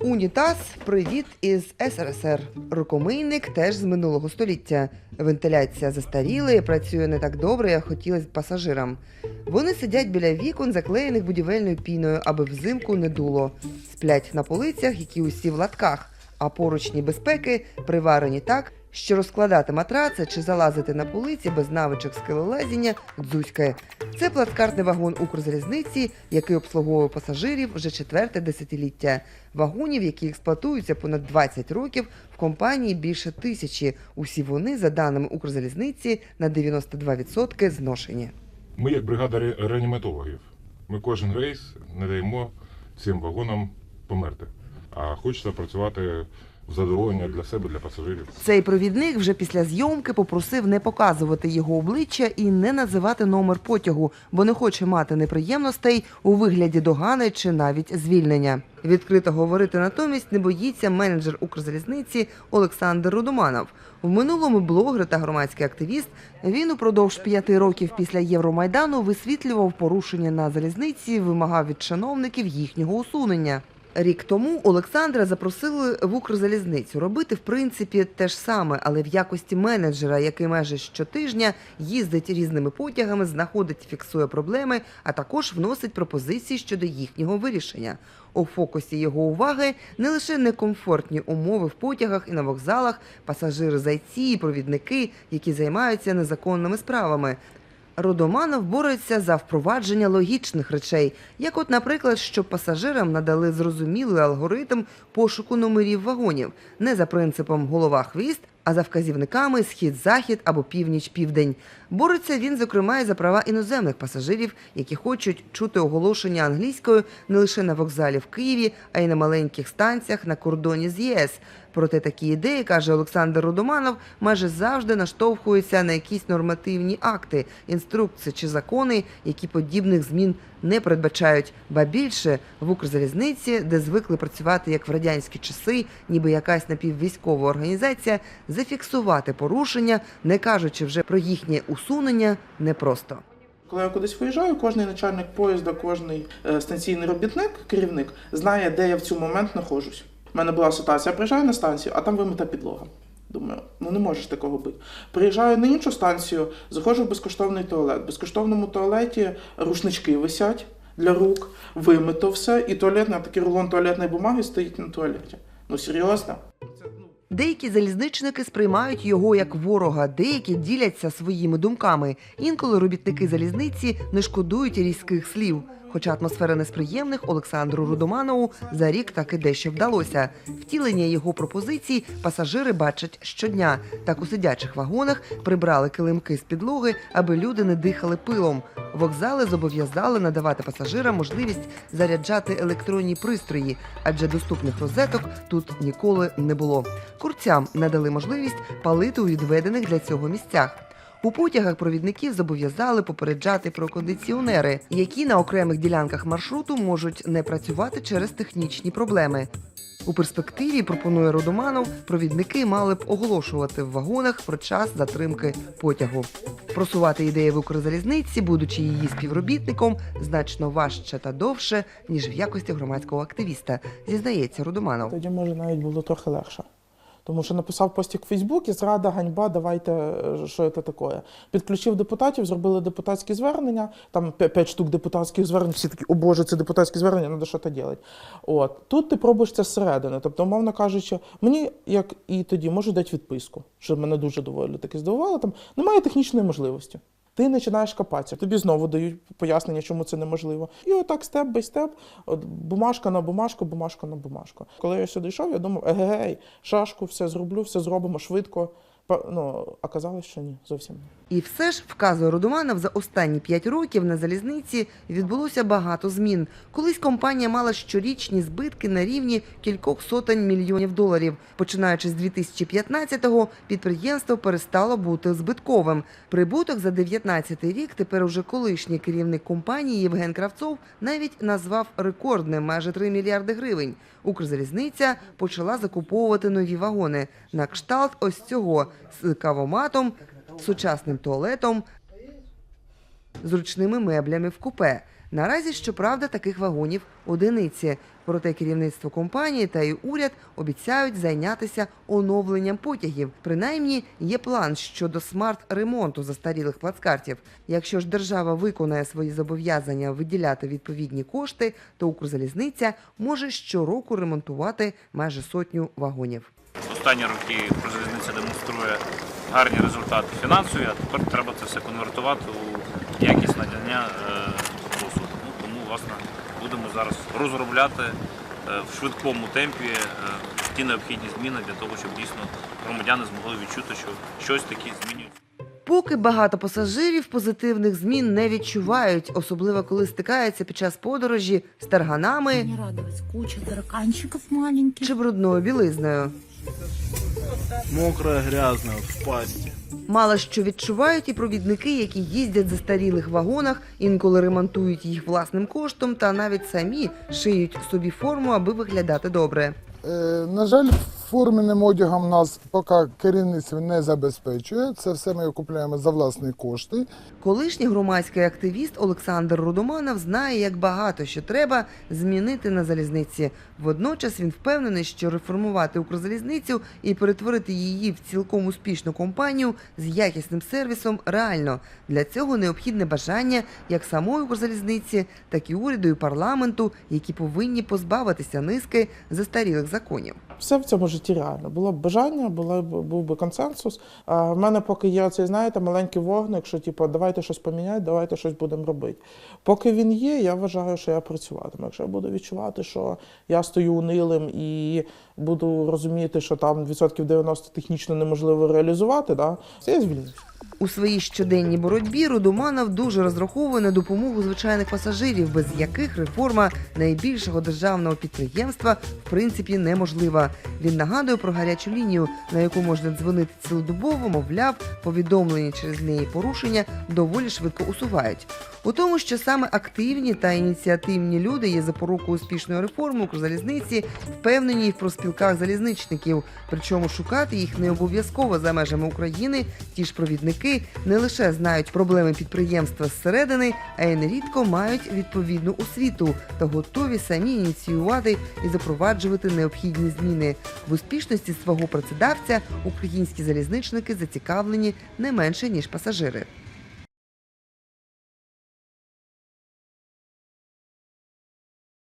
Унітаз привіт із СРСР. Рукомийник теж з минулого століття. Вентиляція застаріла і працює не так добре, як хотілося пасажирам. Вони сидять біля вікон, заклеєних будівельною піною, аби взимку не дуло. Сплять на полицях, які усі в латках, а поручні безпеки приварені так, що розкладати матраци чи залазити на полиці без навичок скелелазіння дзузькає. Це плацкартний вагон Укрзалізниці, який обслуговує пасажирів вже четверте десятиліття. Вагонів, які експлуатуються понад 20 років, в компанії більше тисячі. Усі вони, за даними Укрзалізниці, на 92% зношені. Ми, як бригада ре- реаніматологів, ми кожен рейс не даємо цим вагонам померти, а хочеться працювати задоволення для себе, для пасажирів. Цей провідник вже після зйомки попросив не показувати його обличчя і не називати номер потягу, бо не хоче мати неприємностей у вигляді догани чи навіть звільнення. Відкрито говорити натомість не боїться менеджер Укрзалізниці Олександр Рудоманов. В минулому блогер та громадський активіст. Він упродовж п'яти років після Євромайдану висвітлював порушення на залізниці, вимагав від чиновників їхнього усунення. Рік тому Олександра запросили в Укрзалізницю робити в принципі те ж саме, але в якості менеджера, який майже щотижня їздить різними потягами, знаходить, фіксує проблеми, а також вносить пропозиції щодо їхнього вирішення. У фокусі його уваги не лише некомфортні умови в потягах і на вокзалах, пасажири зайці і провідники, які займаються незаконними справами. Родоманов бореться за впровадження логічних речей, як, от, наприклад, щоб пасажирам надали зрозумілий алгоритм пошуку номерів вагонів, не за принципом голова-хвіст, а за вказівниками схід-захід або північ-південь. Бореться він, зокрема, і за права іноземних пасажирів, які хочуть чути оголошення англійською не лише на вокзалі в Києві, а й на маленьких станціях на кордоні з ЄС. Проте такі ідеї, каже Олександр Родоманов, майже завжди наштовхуються на якісь нормативні акти, інструкції чи закони, які подібних змін не передбачають. Ба більше в Укрзалізниці, де звикли працювати як в радянські часи, ніби якась напіввійськова організація, зафіксувати порушення, не кажучи вже про їхнє усунення, непросто. Коли я кудись виїжджаю, кожний начальник поїзда, кожний е, станційний робітник, керівник знає, де я в цей момент знаходжусь. У мене була ситуація, я приїжджаю на станцію, а там вимита підлога. Думаю, ну не можеш такого бути. Приїжджаю на іншу станцію, заходжу в безкоштовний туалет. В безкоштовному туалеті рушнички висять для рук, вимито все, і туалетна, такий рулон туалетної бумаги стоїть на туалеті. Ну серйозно? Деякі залізничники сприймають його як ворога, деякі діляться своїми думками. Інколи робітники залізниці не шкодують різких слів. Хоча атмосфера несприємних Олександру Рудоманову за рік таки дещо вдалося. Втілення його пропозицій пасажири бачать щодня. Так у сидячих вагонах прибрали килимки з підлоги, аби люди не дихали пилом. Вокзали зобов'язали надавати пасажирам можливість заряджати електронні пристрої, адже доступних розеток тут ніколи не було. Курцям надали можливість палити у відведених для цього місцях. У потягах провідників зобов'язали попереджати про кондиціонери, які на окремих ділянках маршруту можуть не працювати через технічні проблеми. У перспективі пропонує Родоманов, провідники мали б оголошувати в вагонах про час затримки потягу. Просувати ідеї в Укрзалізниці, будучи її співробітником, значно важче та довше, ніж в якості громадського активіста, зізнається рудуманов. Тоді може навіть було трохи легше. Тому що написав постік в Фейсбуці, зрада, ганьба, давайте, е, що це таке. Підключив депутатів, зробили депутатські звернення, там 5 штук депутатських звернень, всі такі, о Боже, це депутатські звернення, треба що то робити. От. Тут ти пробуєш це зсередини. Тобто, умовно кажучи, мені, як і тоді, можуть дати відписку, що мене дуже доволі таки здивувало, там немає технічної можливості. Ти починаєш копатися, тобі знову дають пояснення, чому це неможливо. І отак степ бай степ, от бумажка на бумажку, бумажка на бумажку. Коли я сюди йшов, я думав, егегей, шашку, все зроблю, все зробимо швидко. Ну, оказалось, що ні, зовсім ні. І все ж, вказує Родоманов, за останні п'ять років на залізниці відбулося багато змін. Колись компанія мала щорічні збитки на рівні кількох сотень мільйонів доларів. Починаючи з 2015-го, підприємство перестало бути збитковим. Прибуток за 19 рік тепер уже колишній керівник компанії Євген Кравцов навіть назвав рекордним майже 3 мільярди гривень. Укрзалізниця почала закуповувати нові вагони на кшталт ось цього з кавоматом, сучасним туалетом, зручними меблями в купе. Наразі, щоправда, таких вагонів одиниці. Проте керівництво компанії та й уряд обіцяють зайнятися оновленням потягів. Принаймні є план щодо смарт-ремонту застарілих плацкартів. Якщо ж держава виконає свої зобов'язання виділяти відповідні кошти, то Укрзалізниця може щороку ремонтувати майже сотню вагонів. Останні роки Укрзалізниця демонструє гарні результати фінансові, а тепер треба це все конвертувати у якість надання е, послуг. Ну, тому, власне, будемо зараз розробляти е, в швидкому темпі е, ті необхідні зміни для того, щоб дійсно громадяни змогли відчути, що щось таке змінюється. Поки багато пасажирів позитивних змін не відчувають, особливо коли стикаються під час подорожі з тарганами Не радовать. Куча тараканчиков маленьких. чи брудною білизною. Мокрая, грязне, в пасті. Мало що відчувають і провідники, які їздять за старілих вагонах, інколи ремонтують їх власним коштом, та навіть самі шиють собі форму, аби виглядати добре. Е, На жаль, форменним одягом нас поки керівництво не забезпечує. Це все ми купуємо за власні кошти. Колишній громадський активіст Олександр Рудоманов знає, як багато що треба змінити на залізниці. Водночас він впевнений, що реформувати Укрзалізницю і перетворити її в цілком успішну компанію з якісним сервісом реально. Для цього необхідне бажання як самої Укрзалізниці, так і уряду і парламенту, які повинні позбавитися низки застарілих законів. Все в цьому житті реально. Було б бажання, було б, був би консенсус. А в мене поки є цей, знаєте, маленький вогник, що типу, давайте щось поміняти, давайте щось будемо робити. Поки він є, я вважаю, що я працюватиму. Якщо я буду відчувати, що я стою унилим і буду розуміти, що там відсотків 90 технічно неможливо реалізувати, да, я звільнюсь. У своїй щоденній боротьбі Рудоманов дуже розраховує на допомогу звичайних пасажирів, без яких реформа найбільшого державного підприємства в принципі неможлива. Він нагадує про гарячу лінію, на яку можна дзвонити цілодобово, мовляв, повідомлені через неї порушення доволі швидко усувають. У тому, що саме активні та ініціативні люди є запорукою успішної реформи Укрзалізниці, впевнені в профспілках залізничників. Причому шукати їх не обов'язково за межами України. Ті ж провідники не лише знають проблеми підприємства зсередини, а й нерідко мають відповідну освіту та готові самі ініціювати і запроваджувати необхідні зміни. В успішності свого працедавця українські залізничники зацікавлені не менше ніж пасажири.